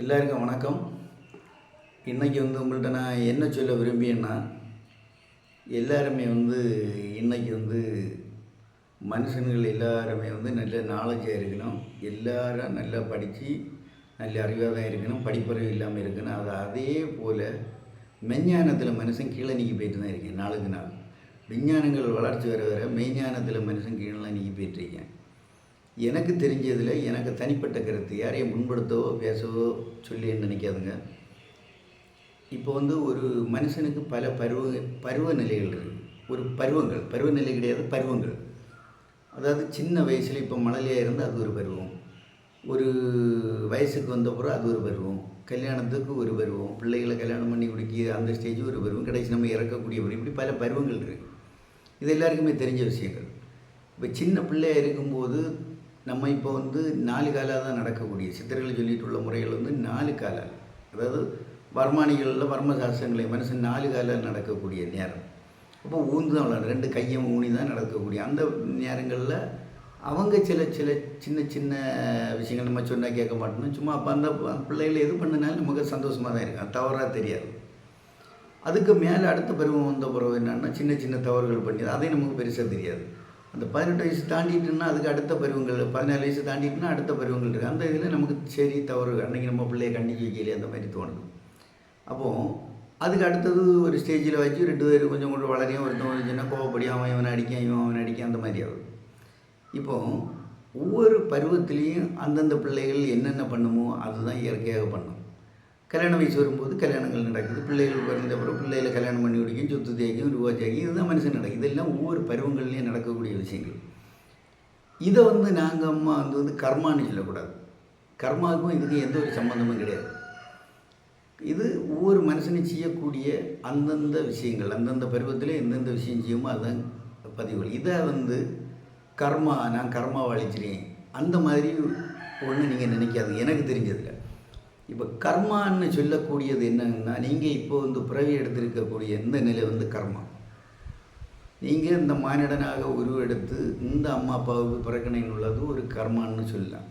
எல்லாருக்கும் வணக்கம். இன்றைக்கி வந்து உங்கள்கிட்ட நான் என்ன சொல்ல விரும்பியேன்னா எல்லாருமே வந்து இன்றைக்கி வந்து மனுஷன்கள் எல்லாருமே வந்து நல்ல நாலேஜாக இருக்கணும். எல்லாரும் நல்லா படித்து நல்ல அறிவாக தான் இருக்கணும். படிப்பறிவு இல்லாமல் இருக்கணும். அது அதே போல் மெஞ்ஞானத்தில் மனுஷன் கீழே நீக்கி போயிட்டு தான் இருக்கேன் நாளுக்கு நாள். விஞ்ஞானங்கள் வளர்ச்சி வர வர மெய்ஞானத்தில் மனுஷன் கீழே நீக்கி போயிட்டுருக்கேன் எனக்கு தெரிஞ்சதில் எனக்கு தனிப்பட்ட கருத்து. யாரையும் முன்படுத்தவோ பேசவோ சொல்லி நினைக்காதுங்க. இப்போ வந்து ஒரு மனுஷனுக்கு பல பருவ பருவநிலைகள் இருக்குது ஒரு பருவங்கள். பருவநிலை கிடையாது பருவங்கள். அதாவது சின்ன வயசில் இப்போ மழலையாக இருந்தால் அது ஒரு பருவம். ஒரு வயசுக்கு வந்தப்புறம் அது ஒரு பருவம். கல்யாணத்துக்கு ஒரு பருவம். பிள்ளைகளை கல்யாணம் பண்ணி குடிக்க அந்த ஸ்டேஜ் ஒரு பருவம். கடைசி நம்ம இறக்கக்கூடிய பருவம். இப்படி பல பருவங்கள் இருக்குது இது எல்லாருக்குமே தெரிஞ்ச விஷயங்கள். இப்போ சின்ன பிள்ளையாக இருக்கும்போது நம்ம இப்போ வந்து நாலு காலாக தான் நடக்கக்கூடிய சித்தர்கள் சொல்லிட்டு உள்ள முறைகள் வந்து நாலு காலால். அதாவது வர்மானிகளில் வர்ம சாஸ்திரங்களை மனுஷன் நாலு காலால் நடக்கக்கூடிய நேரம். அப்போ ஊந்து தான் ரெண்டு கையும் ஊனி தான் நடக்கக்கூடிய அந்த நேரங்களில் அவங்க சில சில சின்ன சின்ன விஷயங்கள் நம்ம சொன்னால் கேட்க மாட்டோம் சும்மா அப்போ அந்த பிள்ளைகள் எது பண்ணினாலும் நமக்கு சந்தோஷமாக தான் இருக்கும். தவறாக தெரியாது. அதுக்கு மேலே அடுத்த பருவம் வந்த பருவம் என்னென்னா சின்ன சின்ன தவறுகள் பண்ணி அதையும் நமக்கு பெருசாக தெரியாது. அந்த பதினெட்டு வயசு தாண்டிட்டுன்னா அதுக்கு அடுத்த பருவங்கள் பதினாலு வயசு தாண்டிட்டுன்னா அடுத்த பருவங்கள் இருக்குது அந்த இதில் நமக்கு சரி தவறு அன்றைக்கி நம்ம பிள்ளைய கண்டிக்கு வைக்கலையே அந்த மாதிரி தோணுது. அப்போது அதுக்கு அடுத்தது ஒரு ஸ்டேஜில் வச்சு ரெண்டு பேரும் கொஞ்சம் கொஞ்சம் வளரையும் ஒருத்தன் ஒரு சின்ன கோவப்படி அவன் இவனை அடிக்க இவன் அவனை அடிக்க அந்த மாதிரி ஆகுது. இப்போது ஒவ்வொரு பருவத்திலையும் அந்தந்த பிள்ளைகள் என்னென்ன பண்ணுமோ அதுதான் இயற்கையாக பண்ணும். கல்யாண வயசு வரும்போது கல்யாணங்கள் நடக்குது. பிள்ளைகள் பிறந்த அப்புறம் பிள்ளைகளை கல்யாணம் பண்ணி குடிக்கும் சொத்து தேய்க்கும் ரூபா தேய்க்கும் இதுதான் மனுஷன் நடக்குது. இதெல்லாம் ஒவ்வொரு பருவங்கள்லேயும் நடக்கக்கூடிய விஷயங்கள். இதை வந்து நாங்கள் அம்மா வந்து வந்து கர்மான்னு சொல்லக்கூடாது. கர்மாவுக்கும் இதுக்கும் எந்த ஒரு சம்மந்தமும் கிடையாது. இது ஒவ்வொரு மனுஷனும் செய்யக்கூடிய அந்தந்த விஷயங்கள் அந்தந்த பருவத்தில் எந்தெந்த விஷயம் செய்யுமோ அதுதான் பதிவுகள். இதை வந்து கர்மா நான் கர்மா அழிச்சிறேன் அந்த மாதிரி ஒன்று நீங்கள் நினைக்காது எனக்கு தெரிஞ்சதில்லை இப்போ கர்மான்னு சொல்லக்கூடியது என்னன்னா நீங்கள் இப்போ வந்து பிறவி எடுத்திருக்கக்கூடிய இந்த நிலை வந்து கர்மா. நீங்கள் இந்த மானிடனாக உருவெடுத்து இந்த அம்மா அப்பாவுக்கு பிறக்கணைன்னு உள்ளது ஒரு கர்மான்னு சொல்லலாம்.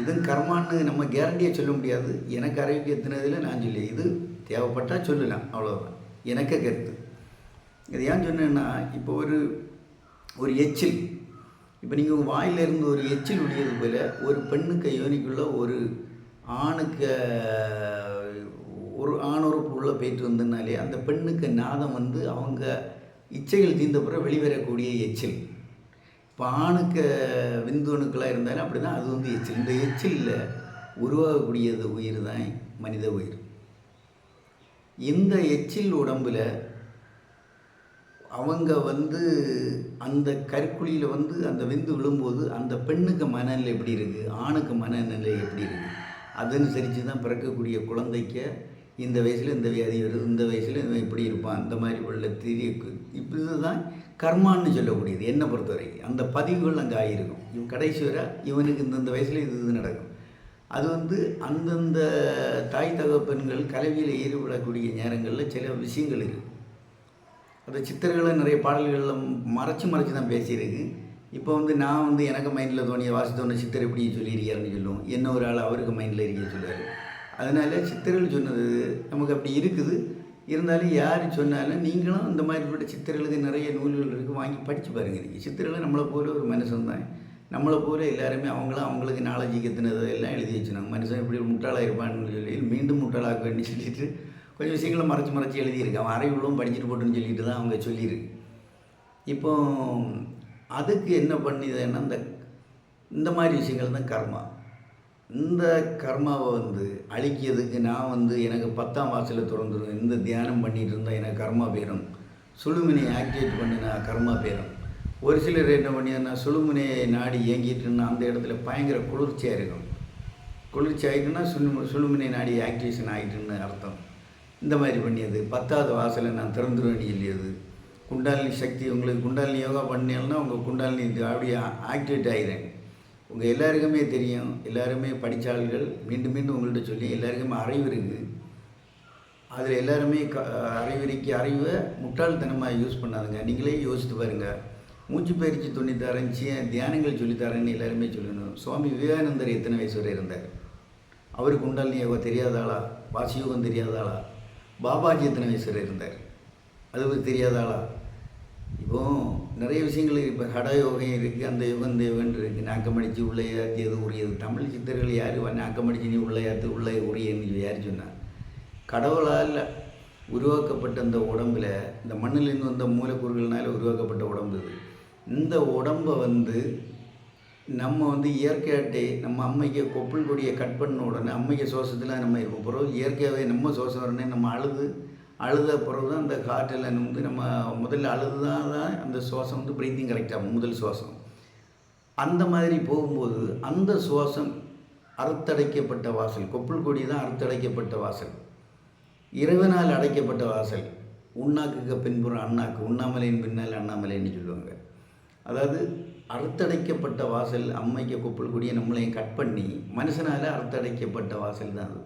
இதுவும் கர்மான்னு நம்ம கேரண்டியாக சொல்ல முடியாது. எனக்கு அறிவுக்கு எத்தினதில் நான் சொல்லி இது தேவைப்பட்டால் சொல்லலாம் அவ்வளோதான் எனக்கு கருத்து. இது ஏன் சொன்னேன்னா இப்போ ஒரு ஒரு எச்சில். இப்போ நீங்கள் வாயிலிருந்து ஒரு எச்சில் ஒழியது போல் ஒரு பெண்ணுக்கு யோனிக்குள்ள ஒரு ஆணுக்கு ஒரு ஆணுறுப்பு உள்ளே போயிட்டு வந்தனாலே அந்த பெண்ணுக்கு நாதம் வந்து அவங்க இச்சைகள் தீர்ந்த பிறகு வெளிவரக்கூடிய எச்சில். இப்போ ஆணுக்கு விந்தணுக்களாக இருந்தாலும் அப்படி தான் அது வந்து எச்சில். இந்த எச்சிலில் உருவாகக்கூடியது உயிர் தான் மனித உயிர். இந்த எச்சில் உடம்பில் அவங்க வந்து அந்த கற்குழியில் வந்து அந்த விந்து விழும்போது அந்த பெண்ணுக்கு மனநிலை எப்படி இருக்குது ஆணுக்கு மனநிலை எப்படி இருக்குது அதனுசரித்து தான் பிறக்கக்கூடிய குழந்தைக்கு இந்த வயசில் இந்த வியாதி வருது இந்த வயசில் இவன் இப்படி இருப்பான் அந்த மாதிரி உள்ள திரிய இப்போ இதுதான் கர்மான்னு சொல்லக்கூடியது என்னை பொறுத்தவரைக்கும். அந்த பதிவுகள் அங்கே ஆகியிருக்கும் இவன் கடைசி வர இவனுக்கு இந்தந்த வயசில் இது இது நடக்கும். அது வந்து அந்தந்த தாய் தகப்பெண்கள் கலவியில் ஈடுபடக்கூடிய நேரங்களில் சில விஷயங்கள் இருக்குது அந்த சித்தர்களை நிறைய பாடல்களில் மறைச்சி மறைச்சி தான் பேசியிருக்கு. இப்போ வந்து நான் வந்து எனக்கு மைண்டில் தோணிய வாசித்தோன்னு சித்தர் எப்படி சொல்லியிருக்காருன்னு சொல்லுவோம். என்ன ஒரு ஆள் அவருக்கு மைண்டில் இருக்க சொல்லுவார். அதனால் சித்தர்கள் சொன்னது நமக்கு அப்படி இருக்குது. இருந்தாலும் யார் சொன்னாலும் நீங்களும் இந்த மாதிரிப்பட்ட சித்தர்களுக்கு நிறைய நூல்கள் இருக்குது வாங்கி படித்து பாருங்க நீங்கள் சித்தர்கள் நம்மளை போல ஒரு மனுஷன் தான். நம்மளை போல எல்லாருமே அவங்களும் அவங்களுக்கு நாலேஜ் கத்துனது எல்லாம் எழுதி வச்சுனாங்க மனுஷன் இப்படி முட்டாளாக இருப்பான்னு சொல்லி மீண்டும் முட்டாளாக வேண்டி சொல்லிட்டு கொஞ்சம் விஷயங்களை மறைச்சி மறைச்சி எழுதியிருக்கேன். அவன் அறையுள்ளவும் படிச்சுட்டு போட்டுன்னு சொல்லிட்டு தான் அவங்க சொல்லியிருக்கு. இப்போ அதுக்கு என்ன பண்ணிதுன்னா இந்த இந்த மாதிரி விஷயங்கள் தான் கர்மா. இந்த கர்மாவை வந்து அழிக்கிறதுக்கு நான் வந்து எனக்கு பத்தாம் வாசலில் திறந்துடும் இந்த தியானம் பண்ணிகிட்டு இருந்தால் எனக்கு கர்மா போயிடும் சுழுமினை ஆக்டிவேட் பண்ணினா கர்மா போயிடும் ஒரு சிலர் என்ன பண்ணினா சுழுமுனை நாடி இயங்கிட்டுன்னா அந்த இடத்துல பயங்கர குளிர்ச்சியாக இருக்கும். குளிர்ச்சி ஆகிட்டுன்னா சுழு சுழுமினை நாடி ஆக்டிவேஷன் ஆகிட்டுன்னு அர்த்தம். இந்த மாதிரி பண்ணியது. பத்தாவது வாசலை நான் திறந்துருவேன் இல்லையது குண்டாலினி சக்தி உங்களுக்கு குண்டாலினி யோகா பண்ணீங்கன்னா உங்கள் குண்டாலினி அப்படியே ஆக்டிவேட் ஆகிறேன் உங்கள் எல்லாருக்குமே தெரியும். எல்லாருமே படித்தாள்கள் மீண்டும் மீண்டும் உங்கள்கிட்ட சொல்லி எல்லாருக்குமே அறிவு இருக்குது. அதில் எல்லாருமே க அறிவுரைக்கு அறிவை முட்டாள்தனமாக யூஸ் பண்ணாதுங்க. நீங்களே யோசித்து பாருங்கள் மூச்சு பயிற்சி துணித்தரேன் சி தியானங்கள் சொல்லித்தரேன்னு எல்லாருமே சொல்லணும். சுவாமி விவேகானந்தர் எத்தனை வயசு வரை இருந்தார்? அவருக்கு உண்டாலினி யோகா தெரியாதாளா வாசி யோகம் தெரியாதாளா பாபாஜி எத்தனை வயசில் இருந்தார்? அது ஒரு தெரியாத ஆளா? இப்போ நிறைய விஷயங்கள் இப்போ ஹட யோகம் இருக்குது அந்த யோகம் இந்த யோகம் இருக்குது நாக்கமடிச்சு உள்ளே ஏற்றி அது உரியது. தமிழ் சித்தர்கள் யார்? நாக்கமடிச்சு நீ உள்ளே ஏற்று உள்ளே உரியன்னு யார் சொன்னார் கடவுளால் உருவாக்கப்பட்ட இந்த உடம்பில் இந்த மண்ணிலேருந்து வந்த மூலக்கூறுகள்னால உருவாக்கப்பட்ட உடம்பு இது இந்த உடம்பை வந்து நம்ம வந்து இயற்கையாட்டே நம்ம அம்மைக்கு கொப்புள் கொடியை கட் பண்ண உடனே அம்மைக்கு சுவாசத்தில் நம்ம இருக்கும் பிறகு இயற்கையாகவே நம்ம சுவாசம் வரனே நம்ம அழுது அழுத பிறகு தான் அந்த காற்றில் வந்து நம்ம முதல்ல அழுது தான் அந்த சுவாசம் வந்து பிரீத்திங் கரெக்டாகும் முதல் சுவாசம். அந்த மாதிரி போகும்போது அந்த சுவாசம் அறுத்தடைக்கப்பட்ட வாசல் கொப்புள் கொடி தான் அறுத்தடைக்கப்பட்ட வாசல். இறைவனால் அடைக்கப்பட்ட வாசல். உண்ணாக்குக்கு பின்புறம் அண்ணாக்கு உண்ணாமலையின் பின்னால் அண்ணாமலைன்னு சொல்லுவாங்க. அதாவது அறுத்தடைக்கப்பட்ட வாசல் அம்மைக்கு கொப்புள் கொடியை நம்மளையும் கட் பண்ணி மனுஷனால் அறுத்தடைக்கப்பட்ட வாசல் தான் அது.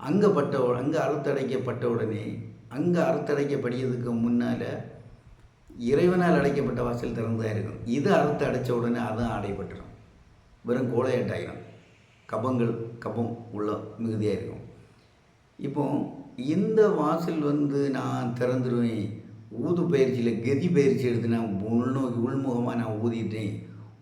அங்கே பட்ட அங்கே அறுத்தடைக்கப்பட்ட உடனே அங்கே அறுத்தடைக்கப்படியதுக்கு முன்னால் இறைவனால் அடைக்கப்பட்ட வாசல் திறந்ததாக இருக்கும். இது அறுத்து அடைச்ச உடனே அதுவும் அடைப்பட்டுரும் வெறும் கோலையாட்டாயிடும் கபங்கள் கபம் உள்ள மிகுதியாக இருக்கும். இப்போ இந்த வாசல் வந்து நான் திறந்துருவேன். ஊது பயிற்சியில் கதி பயிற்சி எடுத்து நான் உள்நோக்கி உள்முகமாக நான் ஊதிட்டேன்.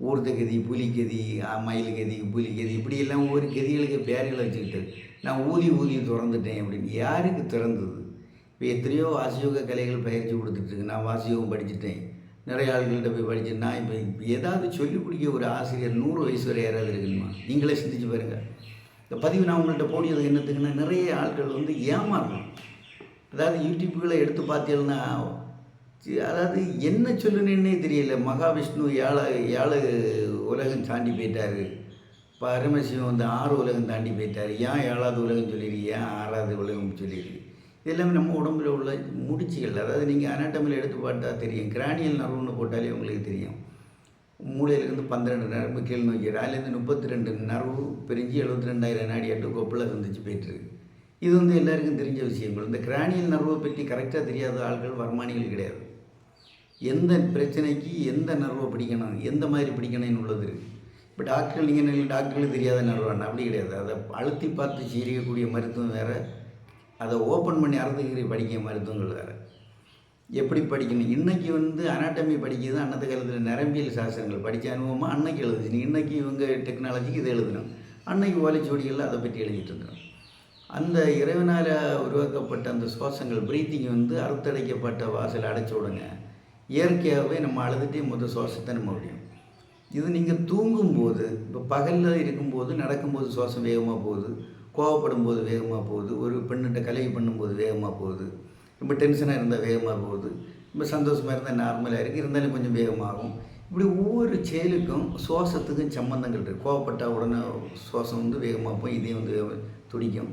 ஊர்த்த கதி புலி கதி மயில் கதி புலி கதி இப்படியெல்லாம் ஒவ்வொரு கதிகளுக்கு பேர்களை வச்சுக்கிட்டு நான் ஊதி ஊதி திறந்துட்டேன் அப்படின்னு. யாருக்கு திறந்தது? இப்போ எத்தனையோ வாசியோக கலைகள் பயிற்சி கொடுத்துட்ருக்கு நான் வாசியோகம் படிச்சுட்டேன். நிறைய ஆள்கள்கிட்ட போய் படித்தேன் நான் இப்போ ஏதாவது சொல்லிக் கொடுக்க ஒரு ஆசிரியர் நூறு வயசு வரை யாராவது இருக்குமா? நீங்களே சிந்திச்சு பாருங்கள் இந்த பதிவு நான் உங்கள்கிட்ட போடியது என்னத்துக்குன்னா நிறைய ஆட்கள் வந்து ஏமாறணும். அதாவது யூடியூப்புகளை எடுத்து பார்த்தீங்கன்னா அதாவது என்ன சொல்லுனேன்னே தெரியல. மகாவிஷ்ணு ஏழு ஏழு உலகம் தாண்டி போயிட்டார். பரமசிவம் வந்து ஆறு உலகம் தாண்டி போயிட்டார். ஏன் ஏழாவது உலகம் சொல்லியிருக்கு? ஏன் ஆறாவது உலகம் சொல்லியிருக்கு? இதெல்லாமே நம்ம உடம்புல உள்ள முடிச்சுகள். அதாவது நீங்கள் அனாட்டமில் எடுத்து பார்த்தா தெரியும். கிரானியல் நர்வுன்னு போட்டாலே உங்களுக்கு தெரியும். மூளையிலேருந்து பன்னிரெண்டு நரம்பு கீழ் நோக்கி அதுலேருந்து முப்பத்தி ரெண்டு நரம்பு பிரிஞ்சு எழுபத்தி ரெண்டாயிரம் நாடியாட்டு கொப்பில் சந்திச்சு போயிட்டுருக்கு. இது வந்து எல்லாருக்கும் தெரிஞ்ச விஷயங்கள். இந்த கிரானியல் நர்வை பற்றி கரெக்டாக தெரியாத ஆட்கள் வருமானிகள் கிடையாது. எந்த பிரச்சனைக்கு எந்த நர்வை பிடிக்கணும் எந்த மாதிரி பிடிக்கணும்னு உள்ளது இருக்குது இப்போ டாக்டர் நீங்கள் டாக்டர்களுக்கு தெரியாத நர்வான் அப்படி கிடையாது. அதை அழுத்தி பார்த்து சீரியக்கூடிய மருத்துவம் வேறு. அதை ஓப்பன் பண்ணி அறுத்துக்கிற படிக்க மருத்துவங்கள் வேறு. எப்படி படிக்கணும்? இன்றைக்கி வந்து அனாட்டமி படிக்கிறது அன்னத்து காலத்தில் நரம்பியல் சாஸ்திரங்கள் படித்த அனுபவமாக அன்னைக்கு எழுதுச்சு. இன்றைக்கி இவங்க டெக்னாலஜிக்கு இதை எழுதணும் அன்னைக்கு ஓலைச்சுவடிகளில் அதை பற்றி எழுதிட்டு இருந்தோம் அந்த இறைவனால் உருவாக்கப்பட்ட அந்த சுவாசங்கள் பிரீத்திங் வந்து அறுத்தடைக்கப்பட்ட வாசல் அடைச்ச உடனே இயற்கையாகவே நம்ம அழுதுகிட்டே முதல் சுவாசத்தை நம்ம முடியும் இது நீங்கள் தூங்கும்போது இப்போ பகலில் இருக்கும்போது நடக்கும்போது சுவாசம் வேகமாக போகுது. கோவப்படும் போது வேகமாக போகுது. ஒரு பெண்ணிட்ட கலவி பண்ணும்போது வேகமாக போகுது. ரொம்ப டென்ஷனாக இருந்தால் வேகமாக போகுது. ரொம்ப சந்தோஷமாக இருந்தால் நார்மலாக இருக்குது இருந்தாலும் கொஞ்சம் வேகமாகும். இப்படி ஒவ்வொரு செயலுக்கும் சுவாசத்துக்கும் சம்பந்தங்கள் இருக்குது கோவப்பட்டால் உடனே சுவாசம் வந்து வேகமாக போய் இதே வந்து துடிக்கும்.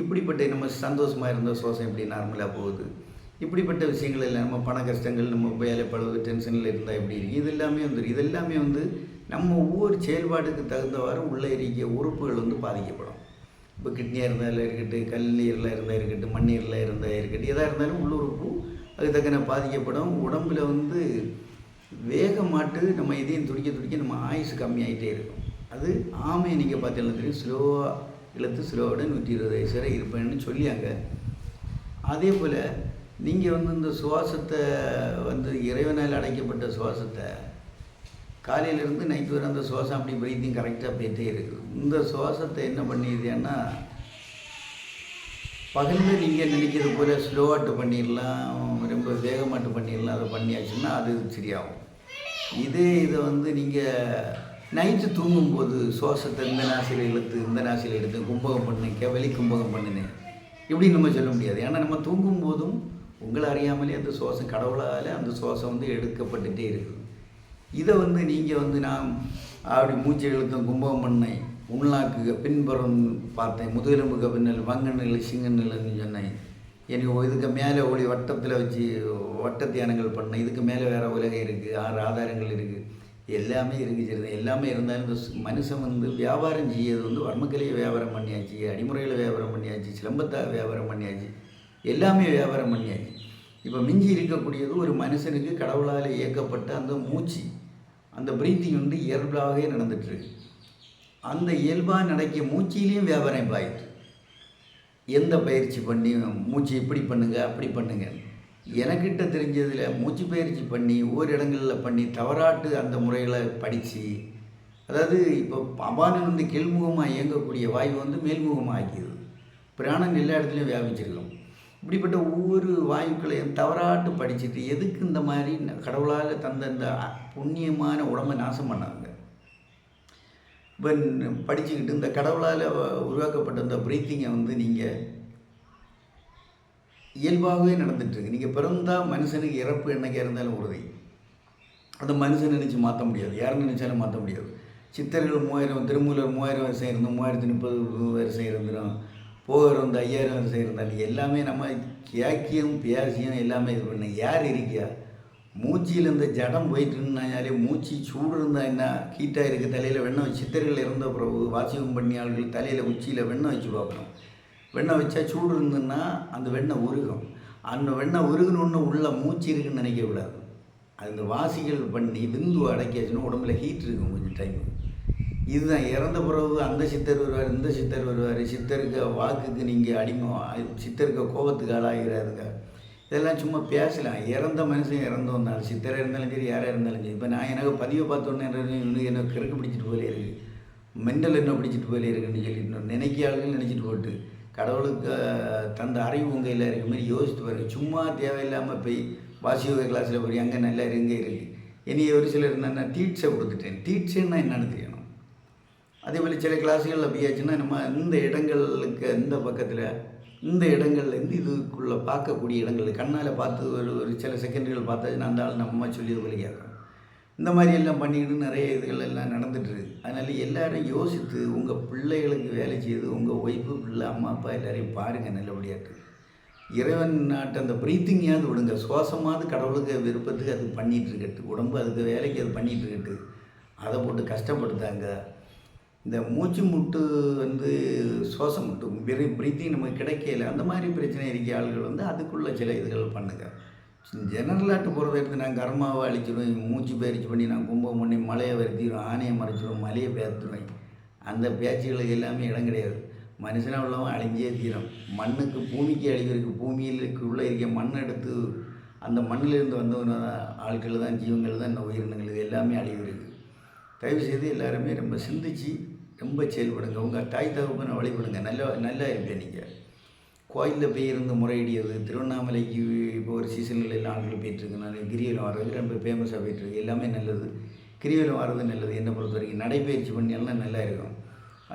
இப்படிப்பட்ட நம்ம சந்தோஷமாக இருந்தால் சுவாசம் எப்படி நார்மலாக போகுது? இப்படிப்பட்ட விஷயங்கள் இல்லை. நம்ம பண கஷ்டங்கள் நம்ம வேலை டென்ஷனில் இருந்தால் எப்படி இருக்குது இது எல்லாமே வந்து இது எல்லாமே வந்து நம்ம ஒவ்வொரு செயல்பாட்டுக்கு தகுந்தவாறு உள்ளே இருக்க உறுப்புகள் வந்து பாதிக்கப்படும். இப்போ கிட்னியாக இருந்தாலும் இருக்கட்டும் கல்லீரலில் இருந்தால் இருக்கட்டும் மண்ணீரில் இருந்தால் இருக்கட்டும் எதாக இருந்தாலும் உள்ளுறுப்பு அதுக்கு தக்கன பாதிக்கப்படும். உடம்பில் வந்து வேகமாட்டு நம்ம இதயம் துடிக்க துடிக்க நம்ம ஆயுசு கம்மியாகிட்டே இருக்கும். அது ஆமையை நீங்கள் பார்த்தீங்கன்னா தெரியும் ஸ்லோவாக இழுத்து ஸ்லோவோட நூற்றி இருபது வயசு வரை இருப்பேன்னு சொல்லியாங்க. அதே போல் நீங்கள் வந்து இந்த சுவாசத்தை வந்து இறைவனால் அடைக்கப்பட்ட சுவாசத்தை காலையிலேருந்து நைட் வர அந்த சுவாசம் அப்படி பிரீத்திங் கரெக்டாக போயிட்டே இருக்குது இந்த சுவாசத்தை என்ன பண்ணிடுதுன்னா பகலில் நீங்கள் நினைக்கிறது போல ஸ்லோவாட்டு பண்ணிடலாம் ரொம்ப வேகமாட்டு பண்ணிடலாம் அதை பண்ணியாச்சுன்னா அது சரியாகும். இதே இதை வந்து நீங்கள் நைட்டு தூங்கும்போது சுவாசத்தை இந்த நாசியில் இழுத்து இந்த நாசியில் எடுத்து கும்பகம் பண்ணு கெவலி கும்பகம் பண்ணினேன். இப்படி நம்ம சொல்ல முடியாது. ஏன்னா நம்ம தூங்கும் போதும் உங்களை அறியாமலே அந்த சுவாசம் கடவுளால் அந்த சுவாசம் வந்து எடுக்கப்பட்டுகிட்டே இருக்குது இதை வந்து நீங்கள் வந்து நான் அப்படி மூச்சு இழுத்தம் கும்பகம் பண்ணேன் உள்நாக்கு பின்புறம் பார்த்தேன் முதுகெலும்புக்கு பின்னல் வங்கநிலை சிங்கநிலைன்னு சொன்னேன். எனக்கு இதுக்கு மேலே ஒளி வட்டத்தில் வச்சு வட்ட தியானங்கள் பண்ணேன் இதுக்கு மேலே வேறு உலகம் இருக்குது ஆறு ஆதாரங்கள் இருக்குது எல்லாமே இருக்குது எல்லாமே இருந்தாலும் இந்த மனுஷன் வந்து வியாபாரம் செய்யறது வந்து வர்மக்கலையை வியாபாரம் பண்ணியாச்சு அடிமுறையில் வியாபாரம் பண்ணியாச்சு சிலம்பத்தை வியாபாரம் பண்ணியாச்சு. எல்லாமே வியாபாரம் பண்ணியாச்சு. இப்போ மிஞ்சி இருக்கக்கூடியது ஒரு மனுஷனுக்கு கடவுளால் இயக்கப்பட்ட அந்த மூச்சு அந்த பிரீத்திங் வந்து இயல்பாகவே நடந்துட்டுருக்கு அந்த இயல்பாக நடக்கிய மூச்சிலையும் வியாபாரம் இப்போ எந்த பயிற்சி பண்ணி மூச்சு இப்படி பண்ணுங்க அப்படி பண்ணுங்க. எனக்கிட்ட தெரிஞ்சதில் மூச்சு பயிற்சி பண்ணி ஒவ்வொரு இடங்களில் பண்ணி தவறாட்டு அந்த முறைகளை படித்து அதாவது இப்போ அபானம் வந்து கீழ்முகமாக இயங்கக்கூடிய வாய்வு வந்து மேல்முகமாக ஆக்கியது பிராணம் எல்லா இடத்துலையும் வியாபிச்சிருக்கோம் இப்படிப்பட்ட ஒவ்வொரு வாயுக்களையும் தவறாட்டு படிச்சுட்டு எதுக்கு இந்த மாதிரி கடவுளால் தந்த இந்த புண்ணியமான உடம்பை நாசம் பண்ணாங்க? இப்போ படிச்சுக்கிட்டு இந்த கடவுளால் உருவாக்கப்பட்ட இந்த பிரீத்திங்கை வந்து நீங்கள் இயல்பாகவே நடந்துட்டுருக்கு நீங்கள் பிறந்தால் மனுஷனுக்கு இறப்பு என்னைக்கு இருந்தாலும் உறுதி. அந்த மனுஷன் நினச்சி மாற்ற முடியாது. யார் நினச்சாலும் மாற்ற முடியாது. சித்தர்கள் மூவாயிரம் திருமூலர் மூவாயிரம் வருஷம் இருந்தோம் மூவாயிரத்தி முப்பது வருஷம் இருந்துடும் போகிறோம் தையாரம் ஐயாயிரம் எல்லாமே நம்ம கேக்கியம் பியாசியம் எல்லாமே இது பண்ண. யார் இருக்கியா மூச்சியில் இந்த ஜடம் போயிட்டுனாலே மூச்சு சூடு இருந்தால் என்ன? ஹீட்டாக இருக்குது தலையில் வெண்ணெய் வச்சு சித்தர்கள் இருந்த பிறகு வாசியம் பண்ணி தலையில் உச்சியில் வெண்ணெய் வச்சு பார்க்கணும். வெண்ணெய் வச்சா சூடு இருந்ததுன்னா அந்த வெண்ணெய் உருகும். அந்த வெண்ணெய் உருகணுன்னு உள்ள மூச்சு இருக்குன்னு நினைக்கக்கூடாது. அது இந்த வாசிகள் பண்ணி விந்து அடைக்காச்சுன்னா உடம்புல ஹீட் இருக்கும் கொஞ்சம் டைம் இதுதான் இறந்த பிறகு அந்த சித்தர் வருவார் இந்த சித்தர் வருவார். சித்தருக்கு வாக்குக்கு நீங்கள் அடிமை சித்தருக்கு கோபத்துக்கு ஆளாகிறாருங்க. இதெல்லாம் சும்மா பேசலாம். இறந்த மனுஷன் இறந்து வந்தாலும் சித்தராக இருந்தாலும் சரி யாராக இருந்தாலும் சரி. இப்போ நான் எனக்கு பதிவை பார்த்தோன்னே இன்னும் என்ன கிறுக்கு பிடிச்சிட்டு போலே இருக்குது மெண்டல் என்ன பிடிச்சிட்டு போலே இருக்குன்னு சொல்லி இன்னும் நினைக்க ஆளுகள் நினச்சிட்டு போட்டு கடவுளுக்கு தந்த அறிவு உங்கள் கையில் இருக்க மாதிரி யோசித்து பாருங்க. சும்மா தேவையில்லாமல் போய் வாசியோக கிளாஸில் போய் அங்கே நல்லா இருங்க இருக்குது இனி ஒரு சிலர் என்னென்னா டீட்ஸை கொடுத்துட்டேன். டீட்ஸுன்னா என்னென்னு தெரியணும் அதே போல் சில கிளாஸுகளில் போயாச்சுன்னா நம்ம இந்த இடங்களுக்கு இந்த பக்கத்தில் இந்த இடங்கள்லேருந்து இதுக்குள்ளே பார்க்கக்கூடிய இடங்கள் கண்ணால் பார்த்து ஒரு ஒரு சில செகண்டுகள் பார்த்தாச்சுன்னா அந்த ஆள் நம்ம சொல்லி வழியாகும் இந்த மாதிரி எல்லாம் பண்ணிக்கிட்டு நிறைய இதுகள் எல்லாம் நடந்துட்டுருக்கு அதனால் எல்லோரும் யோசித்து உங்கள் பிள்ளைகளுக்கு வேலை செய்து உங்கள் ஒய்ஃபு பிள்ளை அம்மா அப்பா எல்லோரையும் பாருங்கள் நல்லபடியாட்டு இறைவன் நாட்டை அந்த பிரீத்திங்கையாவது விடுங்க. சுவாசமாவது கடவுளுக்கு விருப்பத்துக்கு அது பண்ணிகிட்டு இருக்கட்டு உடம்பு அதுக்கு வேலைக்கு அது பண்ணிகிட்டு இருக்கட்டு அதை போட்டு கஷ்டப்படுத்தாங்க. இந்த மூச்சு முட்டு வந்து சுவாசம் முட்டு வெறி பிரீத்திங் நமக்கு கிடைக்கல அந்த மாதிரி பிரச்சனை இருக்க ஆள்கள் வந்து அதுக்குள்ளே சில இதுகள் பண்ணுங்க. ஜெனரலாட்டு போகிறத எடுத்து நான் கர்மாவை அழிச்சிடுவேன் மூச்சு பயிற்சி பண்ணி நான் கும்பம் பண்ணி மலையை வருத்திடுவேன் ஆணையை மறைச்சிடுவேன் மலையை பேத்துடுவேன் அந்த பேச்சுகளுக்கு எல்லாமே இடம் கிடையாது. மனுஷனாக உள்ளவன் அழிஞ்சே தீரும். மண்ணுக்கு பூமிக்கு அழிவதற்கு பூமியிலுக்கு உள்ளே இருக்க மண் எடுத்து அந்த மண்ணிலிருந்து வந்தவன ஆட்கள் தான் ஜீவங்கள் தான் இந்த உயிரினங்கள் இது எல்லாமே அழிவு இருக்குது தயவு செய்து எல்லாருமே ரொம்ப சிந்திச்சு ரொம்ப செயல்படுங்க. உங்கள் தாய் தகப்பனை வழிபடுங்க. நல்லா நல்லா இருப்பேன் நீங்கள் கோயிலில் போய் இருந்து முறையிடியது திருவண்ணாமலைக்கு இப்போ ஒரு சீசனில் எல்லாம் ஆண்கள் போயிட்டுருக்கு. நான் கிரிவலம் வர்றது ரொம்ப ஃபேமஸாக போயிட்டுருக்கு. எல்லாமே நல்லது. கிரிவலம் வர்றது நல்லது. என்னை பொறுத்த வரைக்கும் நடைப்பயிற்சி பண்ணியெல்லாம் நல்லா இருக்கும்.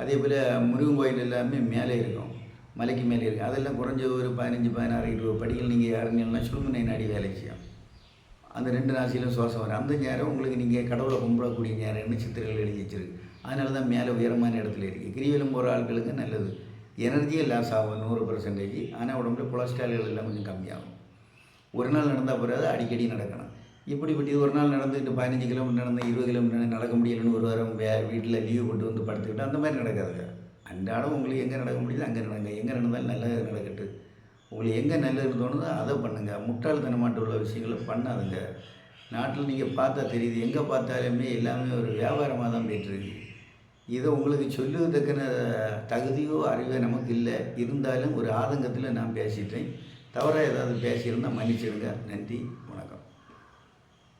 அதே போல் முருகன் கோயில் எல்லாமே மேலே இருக்கும். மலைக்கு மேலே இருக்கும். அதெல்லாம் குறைஞ்ச ஒரு பதினஞ்சு பதினாறு இருபது படிகள் நீங்கள் இறங்கினா சுழுமுனை நாடி வேலை செய்யும். அந்த ரெண்டு ராசியிலும் சுவாசம் வரும். அந்த நேரம் உங்களுக்கு நீங்கள் கடவுளை கும்பிடக்கூடிய நேரம்னு சித்திரங்கள் எழுதி வச்சிருக்கு. அதனால தான் மேலே உயரமான இடத்துல இருக்குது கிரிவலம் போகிற ஆட்களுக்கு நல்லது. எனர்ஜியே லாஸ் ஆகும் நூறு பர்சன்டேஜ் ஆனால் உடம்புல கொலஸ்ட்ரால்கள் எல்லாம் கொஞ்சம் கம்மியாகும். ஒரு நாள் நடந்தால் பிறகு அடிக்கடி நடக்கணும் இப்படிப்பட்ட ஒரு நாள் நடந்துட்டு பதினஞ்சு கிலோமீட்டர் நடந்து இருபது கிலோமீட்டர் நடக்க முடியலன்னு ஒரு வாரம் வே வீட்டில் லீவ் கொண்டு வந்து படுத்துக்கிட்டு அந்த மாதிரி நடக்காதுங்க. அன்றாடம் உங்களுக்கு எங்கே நடக்க முடியுது அங்கே நடங்க. எங்கே நடந்தாலும் நல்லது நடக்கட்டு உங்களுக்கு எங்கே நல்லதுன்னு தோணுதோ அதை பண்ணுங்கள் முட்டாள்தனமாட்டு உள்ள விஷயங்களை பண்ணாதுங்க. நாட்டில் நீங்கள் பார்த்தா தெரியுது. எங்கே பார்த்தாலுமே எல்லாமே ஒரு வியாபாரமாக தான் போயிட்டுருக்கு இதை உங்களுக்கு சொல்லுவதற்கான தகுதியோ அறிவோ நமக்கு இல்லை இருந்தாலும் ஒரு ஆதங்கத்தில் நான் பேசிட்டேன். தவறாக ஏதாவது பேசியிருந்தால் மன்னிச்சிடுங்க. நன்றி.